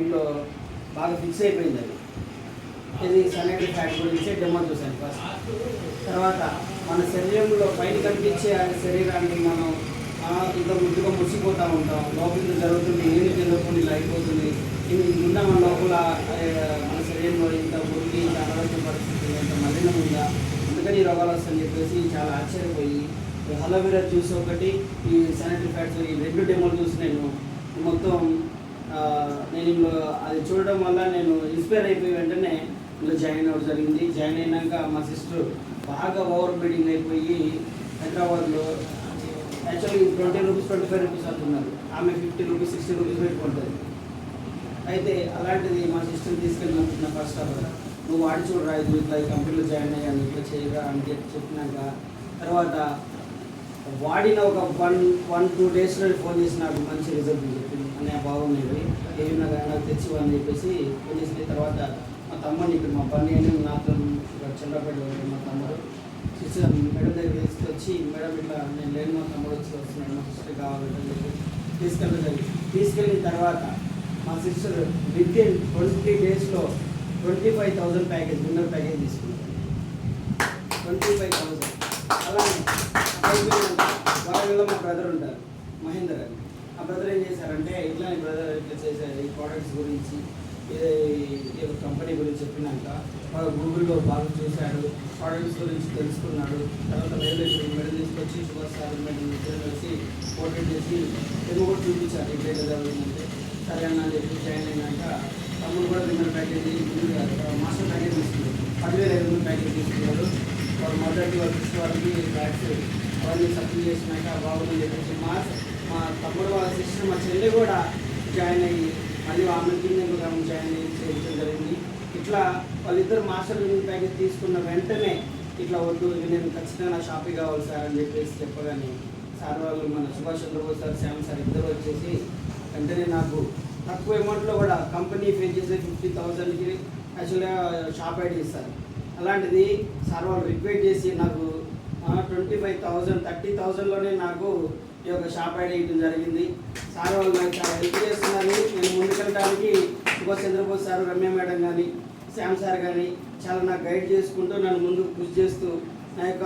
ఇంట్లో బాగా ఫిక్స్ అయిపోయింది అది. ఇది సనైటరీ ఫ్యాట్ గురించి డెమో చూశాను ఫస్ట్ తర్వాత మన శరీరంలో పైన కనిపించే ఆ శరీరాన్ని మనం ఇంత ముద్దుగా మురిసిపోతూ ఉంటాం. లోపల జరుగుతుంది ఏమి జరుగుతుంది ఇలా అయిపోతుంది. ఉన్న మన లోపల మన శరీరంలో ఇంత మురికి ఇంత అనారోగ్య పరిస్థితి ఇంత మలినం ఉందా? అందుకని ఈ రోగాలు వస్తాయని చెప్పేసి చాలా ఆశ్చర్యపోయి ఈ హలోవెరా జ్యూస్ ఒకటి ఈ శానిటరీ ఫ్యాట్స్ ఈ రెండు డెమోలు చూసి నేను మొత్తం నేను అది చూడడం వల్ల నేను ఇన్స్పైర్ అయిపోయి వెంటనే ఇందులో జాయిన్ అవ్వడం జరిగింది. జాయిన్ అయినాక మా సిస్టర్ బాగా ఓవర్ బీడింగ్ అయిపోయి హైదరాబాద్లో actually twenty rupees twenty five rupees అంటున్నారు. ఆమె ఫిఫ్టీ రూపీస్ సిక్స్టీ రూపీస్ పెట్టుకుంటుంది. అయితే అలాంటిది మా సిస్టర్ తీసుకెళ్ళినప్పుడు నా ఫస్ట్ అవ్వదు నువ్వు వాడి చూడరా ఇది ఇట్లా ఈ కంపెనీలో జాయిన్ అయ్యాను ఇట్లా చేయరా అని చెప్పి చెప్పినాక తర్వాత వాడిన ఒక వన్ వన్ టూ డేస్లో ఫోన్ చేసి నాకు మంచి రిజల్ట్ చెప్పింది అనే బాగున్నాయి నాకు అని చెప్పేసి ఫోన్ తర్వాత మా తమ్ముడిని ఇక్కడ మా పని అని నాతో ఇక్కడ చంద్రపేట మా తమ్ముడు. సిస్టర్ మేడం దగ్గర తీసుకొచ్చి మేడం ఇట్లా నేను లేని మా తమ్ముడు వచ్చి వస్తున్నాడు మా సిస్టర్ కావాలని తీసుకెళ్ళడం జరిగింది. తీసుకెళ్ళిన తర్వాత మా సిస్టర్ విత్ ఇన్ ట్వంటీ డేస్లో twenty five thousand package winner package తీసుకుంది ట్వంటీ ఫైవ్ థౌసండ్ అలానే మా బ్రదర్ ఉంటారు మహేందర్ అని. ఆ బ్రదర్ ఏం చేశారంటే ఇట్లా బ్రదర్ ఇట్లా చేశారు ఈ ప్రోడక్ట్స్ గురించి ఇది కంపెనీ గురించి చెప్పినాక వాడు గూగుల్లో బాగా చూశాడు ప్రోడక్ట్స్ గురించి తెలుసుకున్నాడు తర్వాత రైల్వే మెడల్ తీసుకొచ్చి సుభాష్ సార్ మెడల్ ఇద్దరు కలిసి పోర్ట్రేట్ చేసి తెలుగు కూడా చూపించారు ఇట్లా ఇట్లా సరే అన్న అని చెప్పి జాయిన్ అయినాక తమ్ముడు కూడా విన్నర్ ప్యాకేజ్ మాస్టర్ ప్యాకేజ్ తీసుకున్నాడు. పదివేల ఐదు వందల ప్యాకేజ్ తీసుకున్నాడు. వాళ్ళ మొదటి వాళ్ళకి వాళ్ళకి బ్యాగ్స్ అవన్నీ సప్లై చేసినాక బాగుందని చెప్పేసి మాస్ మా తమ్ముడు వాళ్ళ సిస్టర్ మా చెల్లి కూడా జాయిన్ అయ్యి మళ్ళీ ఆమె కింద జాయిన్ అయ్యి చేయడం జరిగింది. ఇట్లా వాళ్ళిద్దరు మాస్టర్ ప్యాకెట్ ప్యాకేజ్ తీసుకున్న వెంటనే ఇట్లా వద్దు నేను ఖచ్చితంగా నా షాపింగ్ కావాలి సార్ అని చెప్పేసి చెప్పగానే సార్ వాళ్ళు మన సుభాష్ చంద్రబోస్ సార్ శ్యామ్ సార్ ఇద్దరు వచ్చేసి వెంటనే నాకు తక్కువ అమౌంట్లో కూడా కంపెనీ పే చేసే ఫిఫ్టీ థౌసండ్కి యాక్చువల్గా షాప్ ఐడి ఇస్తారు. అలాంటిది సార్ వాళ్ళు రిక్వెస్ట్ చేసి నాకు ట్వంటీ ఫైవ్ థౌజండ్ థర్టీ థౌజండ్లోనే నాకు ఈ యొక్క షాప్ ఐడి ఇవ్వడం జరిగింది. సార్ వాళ్ళు నాకు చాలా హెల్ప్ చేస్తున్నారు. నేను ముందుకెళ్ళడానికి సుభాష్ చంద్రబోస్ సార్ రమ్య మేడం కానీ శ్యామ్ సార్ కానీ చాలా నాకు గైడ్ చేసుకుంటూ నన్ను ముందుకు కృషి చేస్తూ నా యొక్క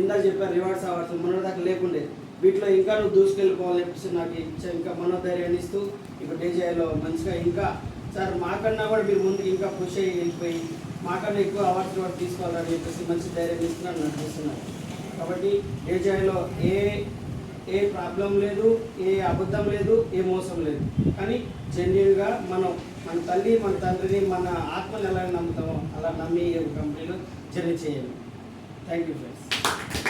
ఇందా చెప్పారు రివార్డ్స్ అవార్డ్స్ మొన్నటిదాకా లేకుండే. వీటిలో ఇంకా నువ్వు దూసుకెళ్ళిపోవాలి చెప్పేసి నాకు ఇంకా మనోధైర్యాన్ని ఇస్తూ ఇప్పుడు డేజాయిలో మంచిగా ఇంకా సార్ మాకన్నా కూడా మీరు ముందు ఇంకా పుష్ అయ్యి వెళ్ళిపోయి మాకన్నా ఎక్కువ అవార్డ్స్ కూడా తీసుకోవాలని చెప్పేసి మంచి ధైర్యం ఇస్తున్నారు నడిపిస్తున్నారు కాబట్టి డేజాయిలో ఏ ఏ ప్రాబ్లం లేదు ఏ అబద్ధం లేదు ఏ మోసం లేదు. కానీ జెన్యున్గా మనం మన తల్లి మన తండ్రిని మన ఆత్మని ఎలా నమ్ముతామో అలా నమ్మి ఈ కంపెనీలో జర్నీ చేయాలి థ్యాంక్ యూ ఫ్రెండ్స్